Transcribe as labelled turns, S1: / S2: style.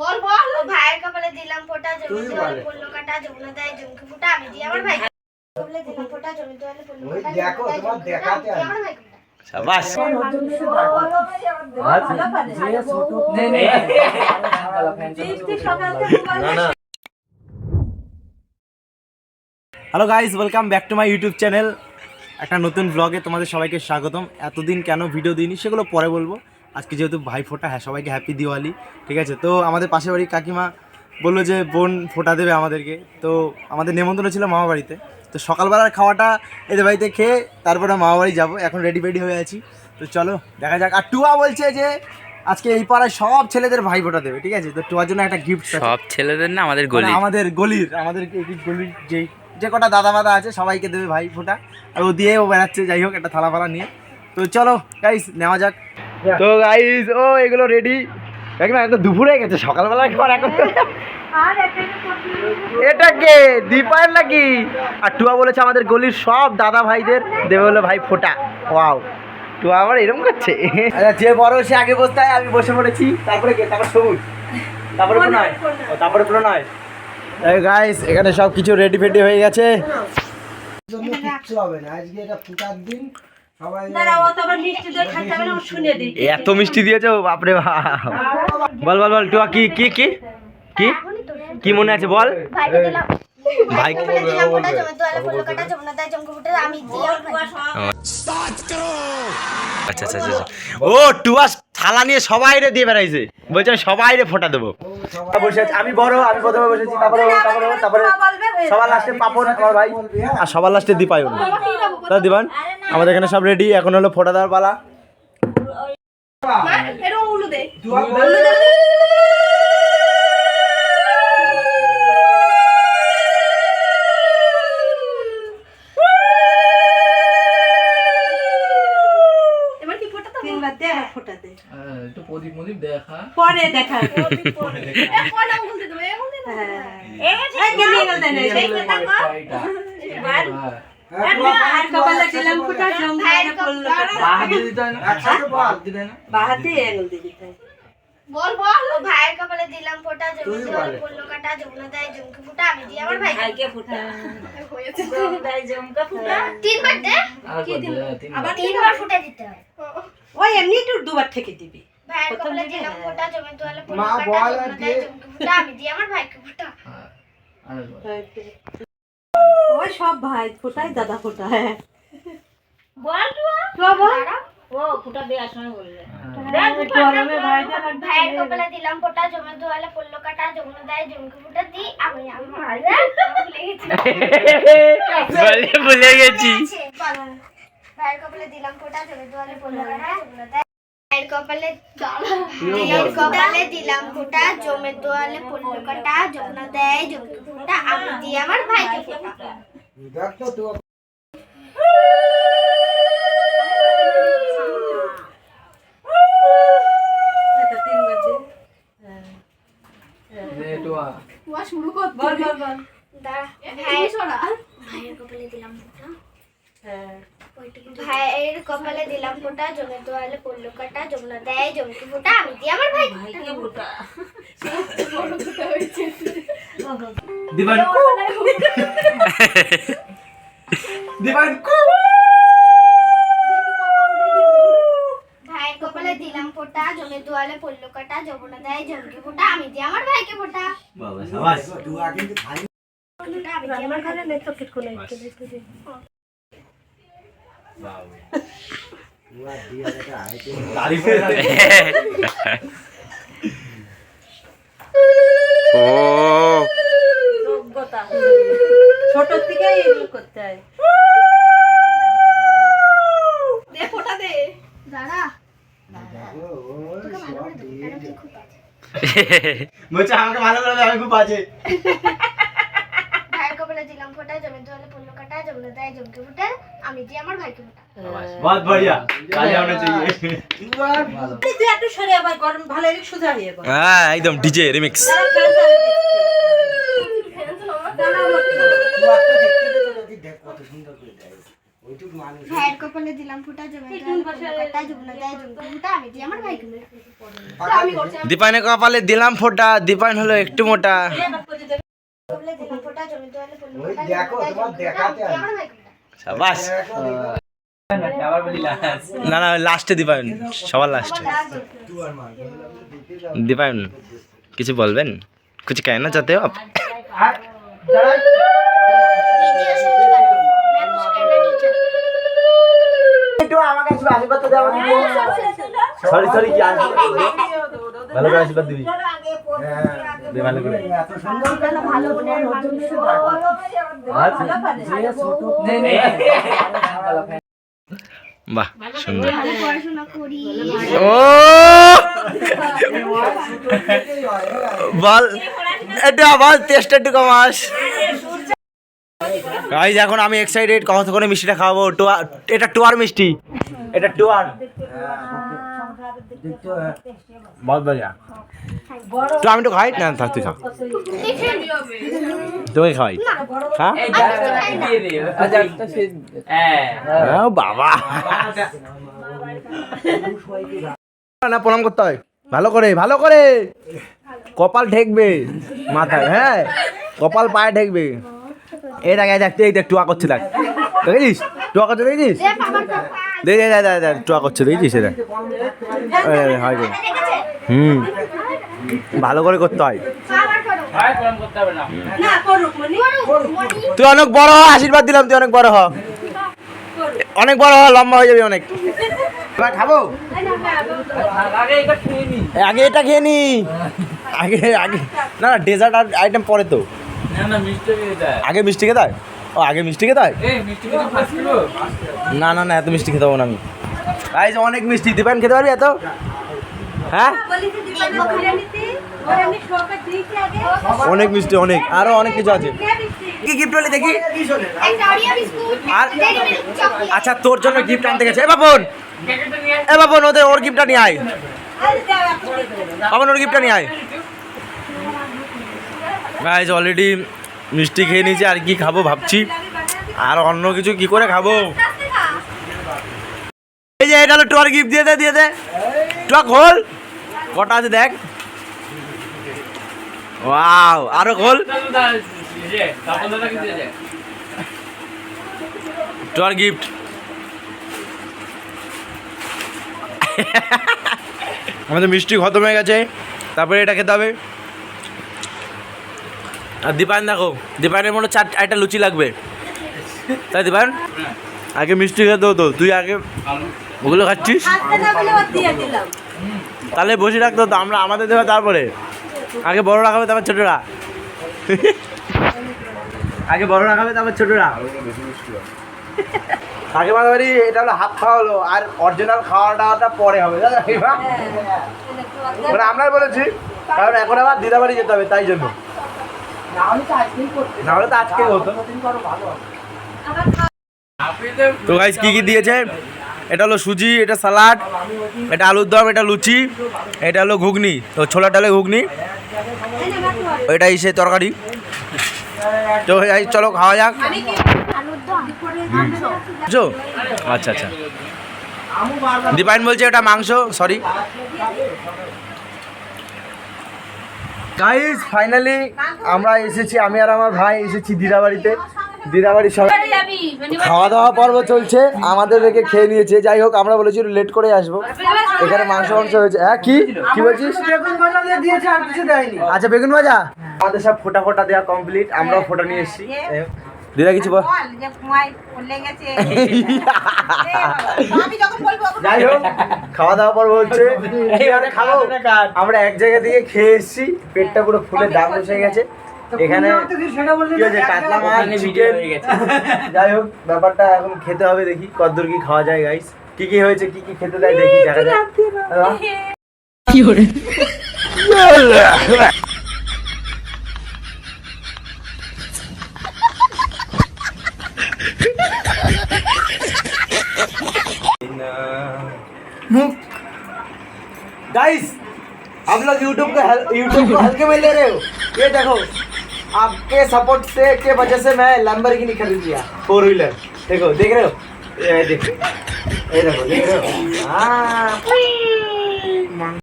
S1: বল বল। ও ভাইয়ের কপালে দিলাম ফোঁটা জমি। কাটা যমুনা দেয় জমকে ফোঁটা আমি দিই আমার ভাই কপালে দিলাম ফোঁটা জমি পড়ল কাটা
S2: দেখো, তোমার দেখাতে
S1: আমার।
S3: Hello guys welcome back to my YouTube channel একটা নতুন ব্লগে তোমাদের সবাইকে স্বাগতম। এতদিন কেন ভিডিও দিইনি সেগুলো পরে বলব। আজকে যেহেতু ভাই ফোটা হ্যাঁ সবাইকে হ্যাপি দিওয়ালি ঠিক আছে? তো আমাদের পাশের বাড়ির কাকিমা বলল যে বোন ফোটা দেবে আমাদেরকে। তো আমাদের নেমন্তন্ন ছিল মামা বাড়িতে। তো সকালবেলার খাওয়াটা এদের বাড়িতে খেয়ে তারপরে মামা বাড়ি যাব। এখন রেডি ফেডি হয়ে আছি। তো চলো দেখা যাক। আর টুয়া বলছে যে আজকে এই পাড়ায় সব ছেলেদের ভাই ফোটা দেবে ঠিক আছে? তো টুয়ার জন্য একটা গিফট
S4: সব ছেলেদের না আমাদের গলি
S3: মানে আমাদের গলির আমাদের গলির যে যে কটা দাদা মাদা আছে সবাইকে দেবে ভাই ফোঁটা। আর ও দিয়ে ও বেড়াচ্ছে যাই হোক একটা থালা ফালা নিয়ে। তো চলো গাইস নেওয়া যাক। তো গাইস ও এগুলো রেডি একদম একদম দুপুরে গেছে সকালবেলা খাবার এখন। এটা কে? দীপায়ের নাকি? আর টুয়া বলেছে আমাদের গলির সব দাদা ভাইদের দেবে বলে ভাই ফোটা। ওয়াও টুয়া আবার এরকম করছে? আচ্ছা যে বড় সে আগে বসতে আমি বসে পড়েছি। তারপরে কে? তারপর সবুজ। তারপরে প্রণয় ও, তারপরে প্রণয় গাইস এখানে সব কিছু রেডি ফেডি হয়ে গেছে।
S2: কিচ্ছু হবে না। আজকে এটা ফুটার দিন।
S3: এত মিষ্টি দিয়েছ? বাপরে বাপ। বল বল বল টুয়া কি কি কি? কি? কি মনে আছে? বল। ভাই
S4: আচ্ছা আচ্ছা আচ্ছা
S3: ও টুয়া থালা নিয়ে সবাই রে দিয়ে বেড়াইছে। বলছে আমি সবাই রে ফোটা দেবো। বসে আছি। আমি বড় আমি প্রথমে বসেছি তারপরে তারপরে তারপরে সবার লাস্টে পাপন আমার ভাই। আর সবার লাস্টে দীপায়ন। তা দিবান আমাদের এখানে সব রেডি এখন হলো ফোটা দেওয়ার পালা
S1: এবার কি ফোঁটা দেবো
S5: তিনবার দে আর ফোঁটা দে
S6: একটু প্রদীপ মদীপ দেখা
S5: পরে দেখা
S1: এ ফোঁটা বলতে দেবো এ বলতে দেবো
S5: এই গেলি গেল দেন এই আর কপালে দিলাম ফোঁটা
S1: কপালে-
S6: বাহাতে দিতে হয়
S2: বল
S6: হয়। না
S5: বাহাতে এগল দিবি তাই।
S1: বল বল। ভাইয়ের কপালে দিলাম ফোঁটা জমি। পড়ল কাটা যমুনা দেয় জমকে ফোঁটা আমি দিই আমার ভাইকে।
S5: ভাইকে ফোঁটা।
S1: হয়েছে।
S5: জমদাই জমকা ফোঁটা।
S1: তিনবার দে।
S6: আর কত তিন
S5: আবার
S1: তিনবার ফোঁটা দিতে হয়।
S5: ওই এমনি একটু দুবার থেকে দিবি।
S1: ভাইয়ের
S5: প্রথম
S1: কপালে
S5: দিকে
S1: দিলাম
S5: হ্যাঁ।
S1: জমি
S2: মা বল আর
S1: দেয়। আমি দিই আমার ভাইকে ফোঁটা।
S5: ওই সব ভাই ফোঁটাই দাদা ফোঁটা হ্যাঁ।
S1: বল
S5: তো। বল?
S1: দাঁড়াও।
S5: গরমে ভাইটা
S1: ভাইয়ের কপালে দিলাম ফোঁটা জমি তোয়ালে পড়ল কাটা যমুনা দেয় জমকে ফোঁটা দিই। আমি আমি ভুলে গেছি।
S4: ভুলে।
S1: ভাইয়ের কপালে দিলাম ফোঁটা জমি তোয়ালে পড়ল কাটা যমুনা ভাইয়ের কপালে ভাইয়ের কপালে দিলাম ফোঁটা জমে তোয়ালে পড়ল কাটা যমুনা দেয় জমকে ফোঁটা আমি দিই আমার ভাইকে ফোঁটা
S2: দেখ তো। তুই
S5: এটা তিনবার দে
S6: নেটওয়া
S5: বল বল বল
S1: দাঁড়া, ভাইয়ের ভাইয়ের কপালে দিলাম
S5: হ্যাঁ।
S1: ভাইয়ের কপালে দিলাম ফোঁটা জমে তোয়ালে পড়ল কাটা যমুনা দেয় জমকে ফোঁটা আমি দিই আমার ভাইকে
S5: ভাইকে ফোঁটা?
S3: দিবান দিবান
S1: ভাইয়ের কপালে দিলাম ফোঁটা জমে তোয়ালে পড়ল কাটা যমুনা দেয় জমকে ফোঁটা আমি দিই আমার ভাইকে ফোঁটা।
S3: বাবা সাবাস।
S2: তুই কিন্তু খাই
S1: আমি আমার ভাইকে
S5: নেই তো কিছু নেই
S2: তুই আর দিয়ে এটা আইতে
S3: তারিফে
S4: ও।
S5: ছোট থেকে এগুলো করতে হয়।
S1: দে ফোঁটা দে। দাঁড়া।
S2: দেখো ওই সব দিয়ে দে।
S3: বলছে আমাকে ভালো করে আমি খুব বাজে।
S1: দিলাম ফোঁটা জমে তোয়ালে পড়লো কাটা যমুনা দেয় জমকে ফোঁটা আমি দিই আমার ভাইকে ফোঁটা
S3: बहुत बढ़िया কাজে होना चाहिए
S2: তুই আর
S6: ভালো
S5: তুই একটু সরে আবার গরম ভালো একটু সোজা হয়ে গেল
S4: হ্যাঁ একদম ডিজে রিমিক্স
S2: তুই একটা দেখতে দে তো যদি দেখ কত সুন্দর করে দেয় ওইটুকু
S1: ভাইয়ের কপালে দিলাম ফুটা জমে দেওয়ালে পড়লো কাটা যমুনা দেয় জমকে ফুটা আমি দিই আমার ভাইকে
S3: দীপায়নের কপালে দিলাম ফোটা দীপায়ন হলো একটু মোটা না না লাস্টে দীপায়ন সবার লাস্টে দীপায়ন কিছু বলবেন? কিছু কেন না চাতে আপ সরি সরি কি ভালো করে আশীর্বাদ দিবি। ভালো করে। বাহ, সুন্দর। ও! বল, একটু আবার একটু কমাস এখন আমি এক্সাইটেড কত করে মিষ্টিটা খাওয়াবো টুয়ার এটা টুয়ার মিষ্টি। এটা টুয়ার
S2: দেখতে
S3: বহুত बढ़िया তো আমি তো খাই না থাক তুই খা তোকে খাওয়াই হ্যাঁ ও বাবা না প্রণাম করতে হয় ভালো করে ভালো করে কপাল ঠেকবে মাথায় হ্যাঁ কপাল পায়ে ঠেকবে এই দেখ এই দেখ তুই এই দেখ টুয়া করছে দেখ দেখেছিস টুয়া করছে দেখেছিস দেখ দেখ দেখ টুয়া করছে দেখেছিস এই, হয় হুম। ভালো করে করতে হয়। তুই অনেক বড় হ আশীর্বাদ দিলাম তুই অনেক বড় হ। অনেক বড় হ লম্বা হয়ে যাবি অনেক। এবার খাব? আগে এটা খেয়ে নি। আগে আগে। না না ডেজার্ট আইটেম পরে তো। আগে মিষ্টি খেতে হয়? ও আগে মিষ্টি খেতে হয়? না না না এত মিষ্টি খেতে পাবো না আমি। গাইজ অনেক মিষ্টি দিবেন খেতে পারবি এত? হ্যাঁ? অনেক মিষ্টি অনেক। আরও অনেক কিছু আছে।
S5: কে
S3: গিফট হলে দেখি? আর- আচ্ছা তোর জন্য গিফট আনতে গেছে। এ বাপন! এ বাপন ওদের ওর গিফটটা নিয়ে আয়। বাপন ওর গিফটটা নিয়ে আয়। গাইজ অলরেডি মিষ্টি খেয়ে নিয়েছি, আর কি খাব ভাবছি। আর অন্য কিছু কি করে খাব? এই যে, এটা হলো টোয়ার গিফট দিয়ে দে দিয়ে দে। টোয়া, খোল। কটা আছে দেখ। ওয়াও, আরও খোল। টোয়ার গিফট আমাদের মিষ্টি খতম হয়ে গেছে। তারপরে এটা খেতে হবে। আর দীপায়ন দেখো দীপায়নের মনে হয় চার একটা লুচি লাগবে। তাই দীপায়ন? আগে মিষ্টি খেতে হতো তুই আগে ওগুলো খাচ্ছিস? তাহলে বসে রাখতে হতো আমরা আমাদের দেবে তারপরে। আগে বড় রাখাবে তারপর ছোটরা। আগে বড় রাখাবে তারপর ছোটরা। কাকিমার বাড়ি এটা হলো হাফ খাওয়া হলো আর অরিজিনাল খাওয়া দাওয়াটা পরে হবে জানো? কাকিমা? মানে আমরাই বলেছি কারণ এখন আবার দিদা বাড়ি যেতে হবে তাই জন্য। না হলে তো আজকেই হতো। তো গাইস কি কি দিয়েছে? এটা হলো সুজি এটা সালাড এটা আলুর দম এটা লুচি এটা হলো ঘুগনি। তো ছোলা ডালে ঘুগনি এটা ইসে তরকারি। তো চলো খাওয়া যাক। বুঝছ? আচ্ছা আচ্ছা। দীপায়ন বলছে এটা মাংস সরি গাইস ফাইনালি আমরা এসেছি আমি আর আমার ভাই এসেছি দিদাবাড়িতে। দিদাবাড়ির সব খাওয়া দাওয়া পর্ব চলছে আমাদের রেখে খেয়ে নিয়েছে। যাই হোক আমরা বলেছি লেট করে আসব। এখানে মাংস মাংস হয়েছে। হ্যাঁ কি? কি বলছিস? আচ্ছা বেগুন ভাজা? আমাদের সব ফোটা ফোটা দেওয়া কমপ্লিট আমরাও ফোটা নিয়ে এসেছি। দিদা কিছু বল।
S5: যে কুয়াই পড়লে গেছে। আমি যখন বলব
S3: যাই হোক খাওয়া দাওয়া পর্ব হচ্ছে। এখানে খাব। আমরা এক জায়গা থেকে খেয়ে এসেছি পেটটা পুরো ফুলে দাম বসে গেছে। এখানে
S2: সেটা বললে
S3: কি কাতলা মাছ চিকেন যাই হোক ব্যাপারটা এখন খেতে হবে দেখি কতদূর কি খাওয়া যায় গাইস কি কি হয়েছে কি কি খেতে দেয় দেখি দেখা যাক गाइस हम्म। आप लोग यूट्यूब को यूट्यूब को हल्के में ले रहे हो? ये देखो, आपके सपोर्ट से के वजह से मैं लंबर की खरीद लिया। फोर व्हीलर देखो, देख रहे हो? ये देखो। ये देखो, देख रहे हो? हाँ।